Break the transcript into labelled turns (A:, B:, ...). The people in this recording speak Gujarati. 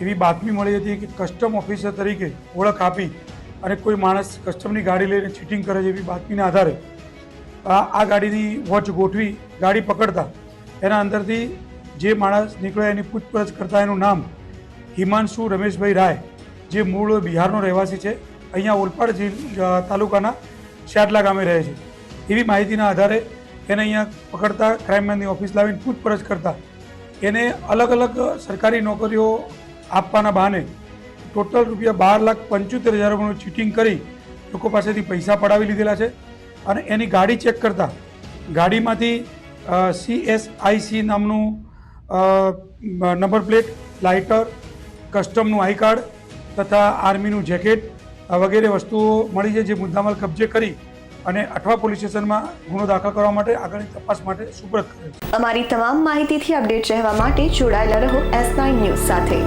A: એવી બાતમી મળી હતી કે કસ્ટમ ઓફિસર તરીકે ઓળખ આપી અને કોઈ માણસ કસ્ટમની ગાડી લઈને ચીટિંગ કરે છે એવી બાતમીના આધારે આ ગાડીની વોચ ગોઠવી ગાડી પકડતા એના અંદરથી જે માણસ નીકળ્યો એની પૂછપરછ કરતા એનું નામ હિમાંશુ રમેશભાઈ રાય, જે મૂળ બિહારનો રહેવાસી છે, અહીંયા ઓલપાડ તાલુકાના શાટલા ગામે રહે છે. એવી માહિતીના આધારે એને અહીંયા પકડતા ક્રાઇમમેનની ઓફિસ લાવીને પૂછપરછ કરતા. એને અલગ અલગ સરકારી નોકરીઓ આપવાના બહાને ટોટલ રૂપિયા બાર લાખ પંચોતેર હજાર રૂપિયાનું ચીટિંગ કરી લોકો પાસેથી પૈસા પડાવી લીધેલા છે અને એની ગાડી ચેક કરતા ગાડીમાંથી સીએસઆઈસી નામનું નંબર પ્લેટ લાઇટર કસ્ટમનું આઈ કાર્ડ તથા આર્મીનું જેકેટ વગેરે વસ્તુઓ મળી છે જે મુદ્દામાલ કબજે કરી અને અઠવા પોલીસ સ્ટેશનમાં ગુનો દાખલ કરવા માટે આગળની તપાસ માટે સુપ્રત કરે છે.
B: અમારી તમામ માહિતીથી અપડેટ રહેવા માટે જોડાયેલા રહો એસ ન્યૂઝ સાથે.